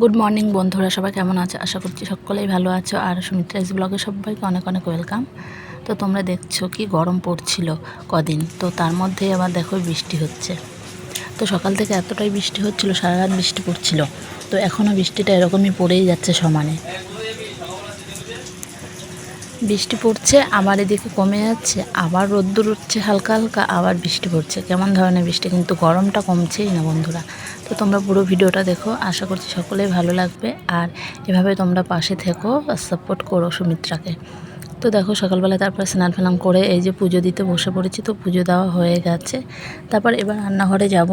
Good morning বন্ধুরা, সবাই কেমন আছো? আশা করছি সকলেই ভালো আছো। আর সুমিত্রাইজ ব্লগে সবাইকে অনেক অনেক ওয়েলকাম তো তোমরা দেখছ কি গরম পড়ছিল কদিন? তো তার মধ্যেই আবার দেখো বৃষ্টি হচ্ছে। তো সকাল থেকে এতটাই বৃষ্টি হচ্ছিল সারা রাত বৃষ্টি পড়ছিল। তো এখনও বৃষ্টিটা এরকমই পড়েই যাচ্ছে সমানে। বৃষ্টি পড়ছে আবার এদিকে কমে যাচ্ছে, আবার রোদ্দুর উঠছে হালকা হালকা, আবার বৃষ্টি পড়ছে। কেমন ধরনের বৃষ্টি? কিন্তু গরমটা কমছেই না বন্ধুরা। তো তোমরা পুরো ভিডিওটা দেখো, আশা করছি সকলেই ভালো লাগবে। আর এভাবে তোমরা পাশে থেকো সাপোর্ট করো সুমিত্রাকে। তো দেখো সকালবেলা তারপর স্নান ফেনান করে এই যে পুজো দিতে বসে পড়েছি, তো পুজো দেওয়া হয়ে গেছে। তারপর এবার রান্নাঘরে যাব,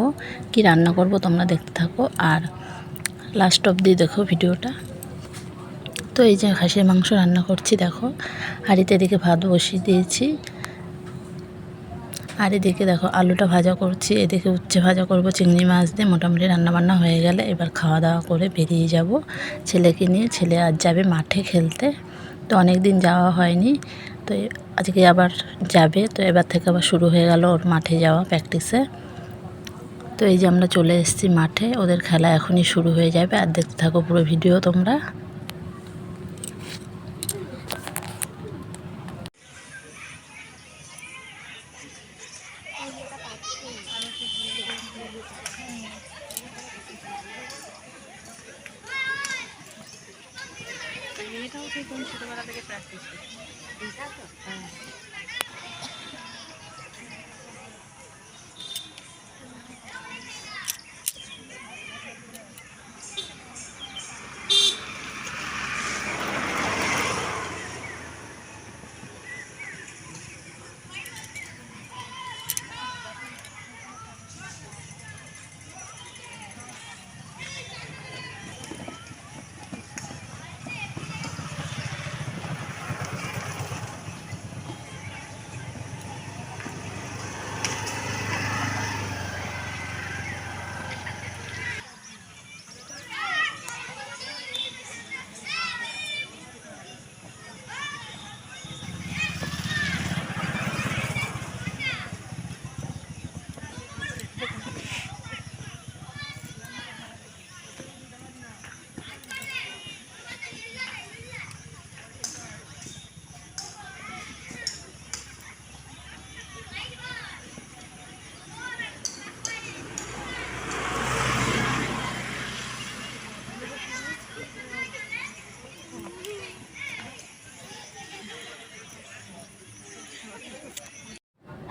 কি রান্না করব তোমরা দেখতে থাকো। আর লাস্ট অবধি দেখো ভিডিওটা। তো এই যে খাসির মাংস রান্না করছি, দেখো। হাঁড়িতে এদিকে ভাত বসিয়ে দিয়েছি। আর এদিকে দেখো, আলুটা ভাজা করছি। এদিকে উচ্ছে ভাজা করব, চিংড়ি মাছ দিয়ে। মোটামুটি রান্নাবান্না হয়ে গেলে এবার খাওয়া দাওয়া করে বেরিয়ে যাব। ছেলেকে নিয়ে, ছেলে আজ যাবে মাঠে খেলতে। তো অনেক দিন যাওয়া হয়নি। তো আজকে আবার যাবে। তো এবার থেকে আবার শুরু হয়ে গেল ওর মাঠে যাওয়া প্র্যাকটিসে তো এই যে আমরা চলে এসেছি মাঠে। ওদের খেলা এখনই শুরু হয়ে যাবে। আর দেখতে থাকো পুরো ভিডিও তোমরা। মেয়েটাও সেই তুমি ছোটোবেলা থেকে প্র্যাকটিস করছে।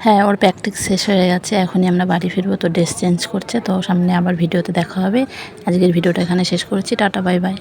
হ্যাঁ ওর প্র্যাকটিস শেষ হয়ে গেছে, এখনই আমরা বাড়ি ফিরবো, তো ড্রেস চেঞ্জ করছে, তো সামনে আবার ভিডিওতে দেখা হবে। আজকের ভিডিওটা এখানে শেষ করেছি, টাটা বাই বাই